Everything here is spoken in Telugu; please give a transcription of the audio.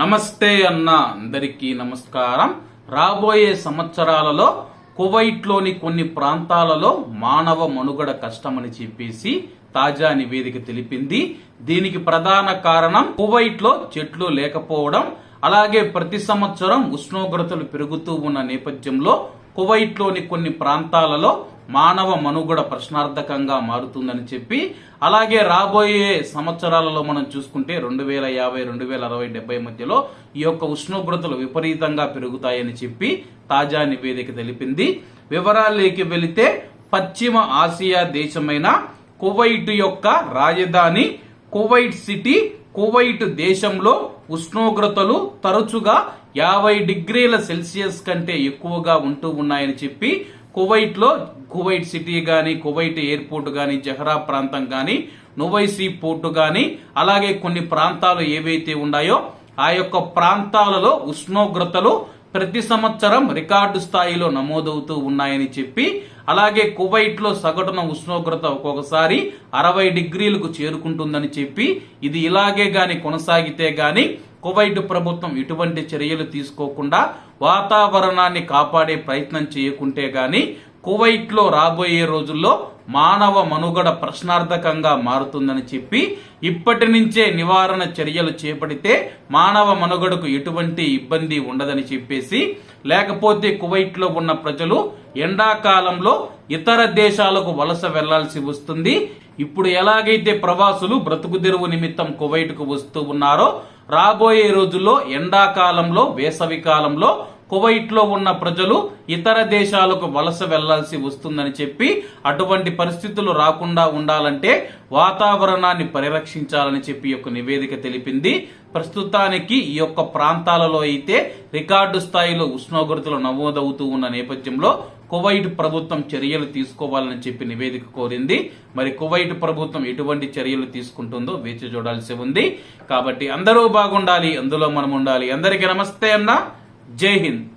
నమస్తే అన్న అందరికీ నమస్కారం. రాబోయే సంవత్సరాలలో కువైట్లోని కొన్ని ప్రాంతాలలో మానవ మనుగడ కష్టమని చెప్పేసి తాజా నివేదిక తెలిపింది. దీనికి ప్రధాన కారణం కువైట్లో చెట్లు లేకపోవడం అలాగే ప్రతి సంవత్సరం ఉష్ణోగ్రతలు పెరుగుతూ ఉన్న నేపథ్యంలో కువైట్లోని కొన్ని ప్రాంతాలలో మానవ మనుగడ ప్రశ్నార్థకంగా మారుతుందని చెప్పి అలాగే రాబోయే సంవత్సరాలలో మనం చూసుకుంటే రెండు వేల యాభై రెండు వేల అరవై డెబ్బై మధ్యలో ఈ యొక్క ఉష్ణోగ్రతలు విపరీతంగా పెరుగుతాయని చెప్పి తాజా నివేదిక తెలిపింది. వివరాల్లోకి వెళితే పశ్చిమ ఆసియా దేశమైన కువైట్ యొక్క రాజధాని కువైట్ సిటీ కువైట్ దేశంలో ఉష్ణోగ్రతలు తరచుగా యాభై డిగ్రీల సెల్సియస్ కంటే ఎక్కువగా ఉంటూ ఉన్నాయని చెప్పి కువైట్లో కువైట్ సిటీ గాని కువైట్ ఎయిర్పోర్ట్ గాని జహరా ప్రాంతం గాని నువైసీ పోర్టు గాని అలాగే కొన్ని ప్రాంతాలు ఏవైతే ఉన్నాయో ఆ యొక్క ప్రాంతాలలో ఉష్ణోగ్రతలు ప్రతి సంవత్సరం రికార్డు స్థాయిలో నమోదవుతూ ఉన్నాయని చెప్పి అలాగే కువైట్లో సగటున ఉష్ణోగ్రత ఒక్కొక్కసారి అరవై డిగ్రీలకు చేరుకుంటుందని చెప్పి ఇది ఇలాగే గాని కొనసాగితే గాని కువైట్ ప్రభుత్వం ఇటువంటి చర్యలు తీసుకోకుండా వాతావరణాన్ని కాపాడే ప్రయత్నం చేయకుంటే గాని కువైట్లో రాబోయే రోజుల్లో మానవ మనుగడ ప్రశ్నార్థకంగా మారుతుందని చెప్పి ఇప్పటి నుంచే నివారణ చర్యలు చేపడితే మానవ మనుగడకు ఎటువంటి ఇబ్బంది ఉండదని చెప్పేసి లేకపోతే కువైట్లో ఉన్న ప్రజలు ఎండాకాలంలో ఇతర దేశాలకు వలస వెళ్ళాల్సి వస్తుంది. ఇప్పుడు ఎలాగైతే ప్రవాసులు బ్రతుకు తెరువు నిమిత్తం కువైట్కు వస్తూ ఉన్నారో రాబోయే రోజుల్లో ఎండాకాలంలో వేసవి కాలంలో కువైట్లో ఉన్న ప్రజలు ఇతర దేశాలకు వలస వెళ్ళాల్సి వస్తుందని చెప్పి అటువంటి పరిస్థితులు రాకుండా ఉండాలంటే వాతావరణాన్ని పరిరక్షించాలని చెప్పి యొక్క నివేదిక తెలిపింది. ప్రస్తుతానికి ఈ యొక్క ప్రాంతాలలో అయితే రికార్డు స్థాయిలో ఉష్ణోగ్రతలు నమోదవుతూ ఉన్న నేపథ్యంలో కువైట్ ప్రభుత్వం చర్యలు తీసుకోవాలని చెప్పి నివేదిక కోరింది. మరి కువైట్ ప్రభుత్వం ఎటువంటి చర్యలు తీసుకుంటుందో వేచి చూడాల్సి ఉంది. కాబట్టి అందరూ బాగుండాలి అందులో మనం ఉండాలి. అందరికీ నమస్తే అన్నా. जय हिंद।